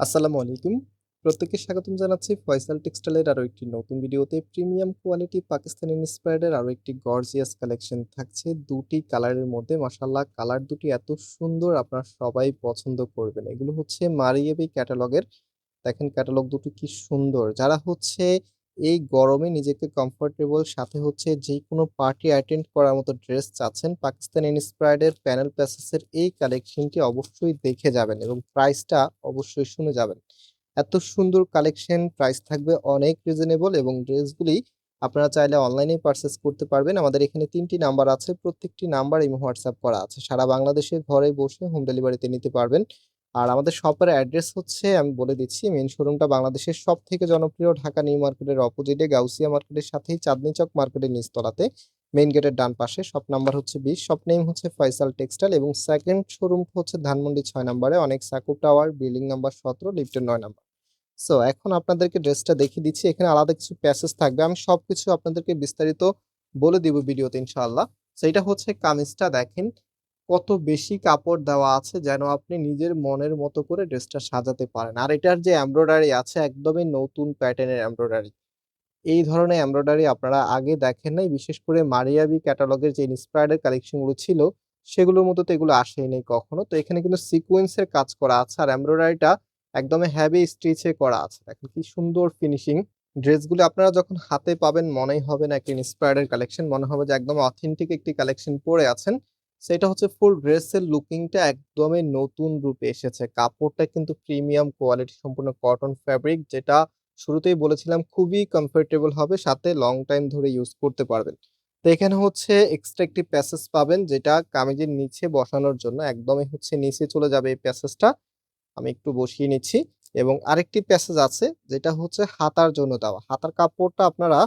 আসসালামু আলাইকুম। প্রত্যেককে স্বাগতম জানাচ্ছি ফয়সাল টেক্সটাইলের আরও একটি নতুন ভিডিওতে। প্রিমিয়াম কোয়ালিটি পাকিস্তানি ইন্সপায়ার্ডের আরও আরও একটি গর্জিয়াস কালেকশন থাকছে। দুটি কালারের মধ্যে, মাশাআল্লাহ, কালার দুটি এত সুন্দর আপনারা সবাই পছন্দ করবেন। এগুলো হচ্ছে মারিয়েবি ক্যাটালগের। দেখেন ক্যাটালগ দুটো কি সুন্দর। যারা হচ্ছে এই গরমে নিজেকে কমফোর্টেবল সাথে হচ্ছে যেকোনো পার্টি অ্যাটেন্ড করার মতো ড্রেস চাচ্ছেন, পাকিস্তান ইন্সপায়ার্ড এর প্যানেল প্যাসেস এর এই কালেকশনটি অবশ্যই দেখে যাবেন এবং প্রাইসটা অবশ্যই শুনে যাবেন। এত সুন্দর কালেকশন, প্রাইস থাকবে অনেক রিজনেবল এবং ড্রেসগুলি আপনারা চাইলে অনলাইনেই পারচেস করতে পারবেন। আমাদের এখানে তিনটি নাম্বার আছে। প্রত্যেকটি নাম্বার ইমো, হোয়াটসঅ্যাপ করা আছে। সারা বাংলাদেশে ঘরে বসে হোম ডেলিভারিতে নিতে পারবেন। আর আমাদের শপের অ্যাড্রেস হচ্ছে, আমি বলে দিচ্ছি মেইন শোরুমটা বাংলাদেশের সব থেকে জনপ্রিয় ঢাকা নিউ মার্কেটের অপোজিটে গাউসিয়া মার্কেটের সাথেই চাঁদনি চক মার্কেটের নিচতলাতে মেইন গেটের ডান পাশে শপ নাম্বার হচ্ছে ২০ শপ নেম হচ্ছে ফয়সাল টেক্সটাইল এবং সেকেন্ড শোরুম হচ্ছে ধানমন্ডি ছয় নম্বরে, অনেক সাকুব টাওয়ার বিল্ডিং নাম্বার ১৭ লিফটের নয় নাম্বার। সো এখন আপনাদেরকে ড্রেসটা দেখিয়ে দিচ্ছি। এখানে আলাদা কিছু প্যাসেজ থাকবে। আমি সবকিছু আপনাদেরকে বিস্তারিত বলে দিব ভিডিওতে, ইনশাআল্লাহ। সো এটা হচ্ছে কামিজটা, দেখেন কত বেশি কাপড় দেওয়া আছে যেন আপনি নিজের মনের মতো করে ড্রেসটা সাজাতে পারেন। আর এটার যে এমব্রয়ডারি আছে একদমই নতুন প্যাটার্নের এমব্রয়ডারি। এই ধরনের এমব্রয়ডারি আপনারা আগে দেখেন নাই। বিশেষ করে মারিয়াবি ক্যাটালগের যে ইন্সপায়ার্ড এর কালেকশনগুলো ছিল, সেগুলোর মতো তো এগুলো আসেই নাই কখনো। তো এখানে কিন্তু সিকোয়েন্স এর কাজ করা আছে আর এমব্রয়ডারিটা একদমই হেভি স্টিচে করা আছে। দেখেন কি সুন্দর ফিনিশিং। ড্রেসগুলো আপনারা যখন হাতে পাবেন, মনেই হবে না একটা ইন্সপায়ার্ডের কালেকশন। মনে হবে যে একদম অথেন্টিক একটি কালেকশন পরে আছেন। সেটা হচ্ছে ফুল ড্রেসের লুকিংটা একদমই নতুন রূপে এসেছে। কাপড়টা কিন্তু প্রিমিয়াম কোয়ালিটি সম্পূর্ণ কটন ফেব্রিক যেটা শুরুতেই বলেছিলাম খুবই কমফোর্টেবল হবে, সাথে লং টাইম ধরে ইউজ করতে পারবেন। তো এখানে হচ্ছে এক্সট্রা একটি প্যাসেজ পাবেন, যেটা কামিজের নিচে বসানোর জন্য একদমই হচ্ছে নিচে চলে যাবে এই প্যাসেজটা। আমি একটু বসিয়ে নিচ্ছি এবং আরেকটি প্যাসেজ আছে, যেটা হচ্ছে হাতার জন্য দেওয়া। হাতার কাপড়টা আপনারা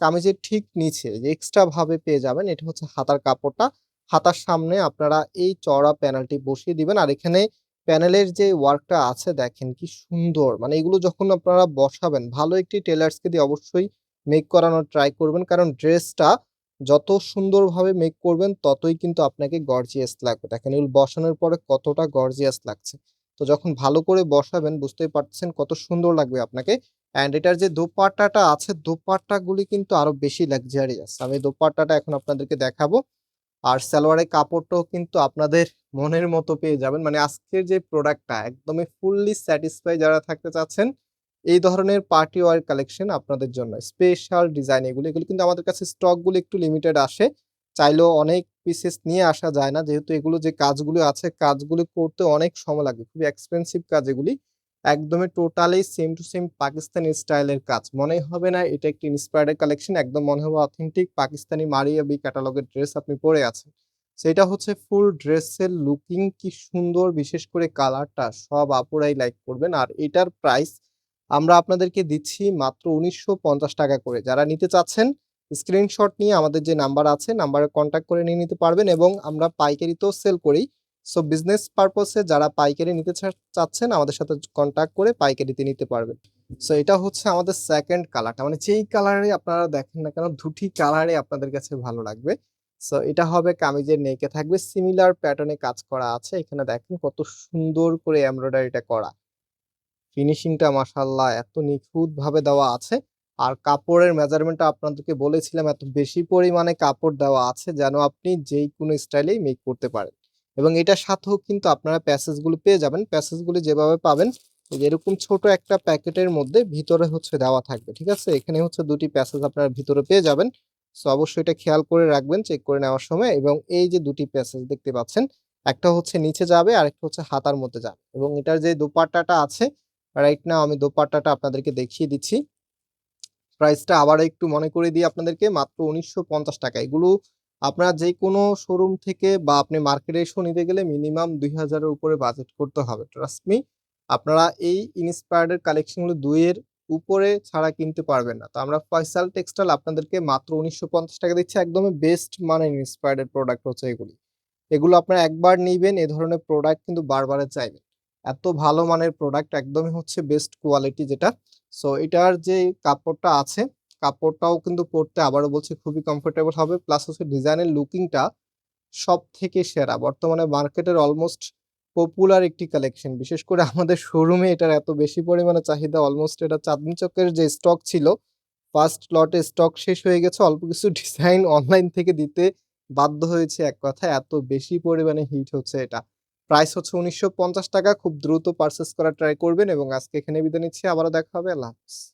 কামিজের ঠিক নিচে যে এক্সট্রা ভাবে পেয়ে যাবেন। এটা হচ্ছে হাতার কাপড়টা। হাতার সামনে আপনারা এই চওড়া প্যানেলটি বসিয়ে দিবেন। আর এখানে প্যানেলের যে ওয়ার্কটা আছে, দেখেন কি সুন্দর। মানে এগুলো যখন আপনারা বসাবেন, ভালো একটি টেলার্সকে দিয়ে অবশ্যই মেক করানোর ট্রাই করবেন। কারণ ড্রেসটা যত সুন্দরভাবে মেক করবেন, ততই কিন্তু আপনাকে গর্জিয়াস লাগবে। দেখেন, এগুলো বসানোর পরে কতটা গর্জিয়াস লাগছে। তো যখন ভালো করে বসাবেন, বুঝতেই পারতেছেন কত সুন্দর লাগবে আপনাকে। অ্যান্ড এটার যে দোপাট্টাটা আছে, দোপাট্টাগুলি কিন্তু আরও বেশি লাক্সারিয়াস। আমি দোপাট্টাটা এখন আপনাদেরকে দেখাবো। আর সালোয়ারের কাপড়টাও কিন্তু আপনাদের মনের মতো পেয়ে যাবেন। মানে আজকের যে প্রোডাক্টটা একদমই ফুললি স্যাটিসফাই যারা থাকতে চাচ্ছেন, এই ধরনের পার্টি ওয়ার কালেকশন আপনাদের জন্য। স্পেশাল ডিজাইন এগুলো। এগুলো কিন্তু আমাদের কাছে স্টকগুলো একটু লিমিটেড আসে। চাইলেও অনেক পিসেস নিয়ে আসা যায় না। যেহেতু এগুলো যে কাজগুলো আছে কাজগুলো করতে অনেক সময় লাগে। খুবই এক্সপেনসিভ কাজ এগুলি। একদমই totally same to same Pakistani স্টাইলের কাজ। মনে হবে না, এটা একটি ইন্সপায়ার্ড কালেকশন। একদম মনে হবে অথেন্টিক পাকিস্তানি মারিয়াবি ক্যাটালগের ড্রেস আপনি পরে আছেন। সেটা হচ্ছে ফুল ড্রেসের লুকিং কি সুন্দর, বিশেষ করে কালারটা সব আপুরাই লাইক করবেন। আর এটার প্রাইস আমরা আপনাদেরকে দিচ্ছি মাত্র ৳১৯৫০ করে। যারা নিতে চাচ্ছেন স্ক্রিনশট নিয়ে আমাদের যে নাম্বার আছে নাম্বারে কনট্যাক্ট করে নিয়ে নিতে পারবেন এবং আমরা পাইকারিতেও সেল করি। সো বিজনেস পারপোজ এ যারা পাইকারি নিতে চাচ্ছেন, আমাদের সাথে কন্ট্যাক্ট করে পাইকারিতে নিতে পারবেন। সো এটা হচ্ছে আমাদের সেকেন্ড কালারটা। মানে যেই কালারে আপনারা দেখেন না কেন, দুটি কালারে আপনাদের কাছে ভালো লাগবে। সো এটা হবে কামিজের নেকে থাকবে সিমিলার প্যাটার্নে কাজ করা আছে। এখানে দেখেন কত সুন্দর করে এমব্রয়ডারিটা করা। ফিনিশিংটা মাশাআল্লাহ এত নিখুঁতভাবে দেওয়া আছে। আর কাপড়ের মেজারমেন্টটা আপনাদেরকে বলেছিলাম, এত বেশি পরিমাণে কাপড় দেওয়া আছে, যেন আপনি যেইকোনো স্টাইলেই মেক করতে পারেন। এবং এটার সাথেও কিন্তু আপনারা প্যাসেজগুলো পেয়ে যাবেন। প্যাসেজগুলো যেভাবে পাবেন এরকম ছোট একটা প্যাকেটের মধ্যে ভিতরে হচ্ছে দেওয়া থাকবে। ঠিক আছে? এখানে হচ্ছে দুটি প্যাসেজ আপনারা ভিতরে পেয়ে যাবেন। সো অবশ্যই এটা খেয়াল করে রাখবেন চেক করে নেওয়ার সময় এবং এই যে দুটি প্যাসেজ দেখতে পাচ্ছেন, একটা হচ্ছে নিচে যাবে আরেকটা হচ্ছে হাতার মধ্যে যাবে এবং এটার যে দোপাট্টাটা আছে রাইট নাও আমি দোপাট্টাটা আপনাদেরকে দেখিয়ে দিচ্ছি। প্রাইসটা আবার একটু মনে করে দিই আপনাদেরকে মাত্র ৳১৯৫০ এগুলো আপনারা যেকোনো শোরুম থেকে বা আপনি মার্কেটে এসেও নিতে গেলে মিনিমাম দুই হাজারের উপরে বাজেট করতে হবে। ট্রাস্ট মি আপনারা এই ইন্সপায়ার্ড এর কালেকশনগুলো দুইয়ের উপরে ছাড়া কিনতে পারবেন না। তো আমরা ফয়সাল টেক্সটাইল আপনাদেরকে মাত্র ৳১৯৫০ দিচ্ছি। একদমই বেস্ট মানের ইন্সপায়ার্ডের প্রোডাক্ট হচ্ছে এগুলি। এগুলো আপনারা একবার নিবেন, এ ধরনের প্রোডাক্ট কিন্তু বারবারে চাইবেন। এত ভালো মানের প্রোডাক্ট একদমই হচ্ছে বেস্ট কোয়ালিটি যেটা। সো এটার যে কাপড়টা আছে কাপড়টাও কিন্তু পড়তে আবারও বলছি খুবই কমফোর্টেবল হবে। প্লাস হচ্ছে ডিজাইনের লুকিংটা সব থেকে সেরা। বর্তমানে মার্কেটের অলমোস্ট পপুলার একটি কালেকশন। বিশেষ করে আমাদের শোরুমে এটার এত বেশি পরিমাণে চাহিদা অলমোস্ট এটা চাঁদনী চকের যে স্টক ছিল, ফার্স্ট লটে স্টক শেষ হয়ে গেছে। অল্প কিছু ডিজাইন অনলাইন থেকে দিতে বাধ্য হয়েছে এক কথায় এত বেশি পরিমাণে হিট হচ্ছে এটা। প্রাইস হচ্ছে ৳১৯৫০ খুব দ্রুত পারচেজ করার ট্রাই করবেন এবং আজকে এখানে বিদায় নিচ্ছি। আবারও দেখা হবে। আল্লাহ হাফেজ।